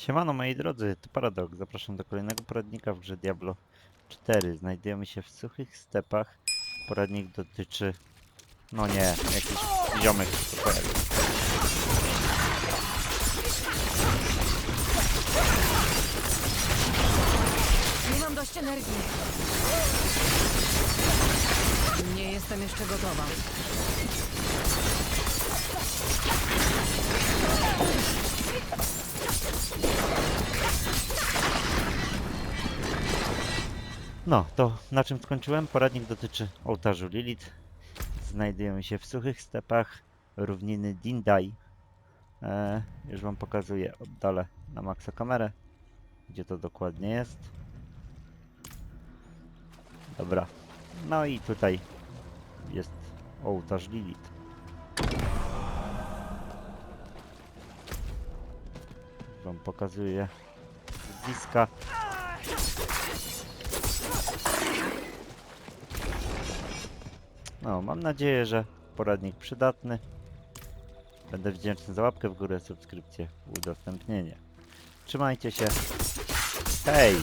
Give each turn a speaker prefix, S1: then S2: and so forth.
S1: Siemano moi drodzy, to Paradox. Zapraszam do kolejnego poradnika w grze Diablo 4. Znajdujemy się w suchych stepach. Poradnik dotyczy... No nie, jakiś ziomek.
S2: Nie mam dość energii. Nie jestem jeszcze gotowa.
S1: No, to na czym skończyłem? Poradnik dotyczy ołtarzu Lilith. Znajdujemy się w suchych stepach równiny Dindai. E, już wam pokazuję, oddalę na maksa kamerę, gdzie to dokładnie jest. Dobra. No i tutaj jest ołtarz Lilith. Wam pokazuję z bliska. No, mam nadzieję, że poradnik przydatny. Będę wdzięczny za łapkę w górę, subskrypcję, udostępnienie. Trzymajcie się. Hej!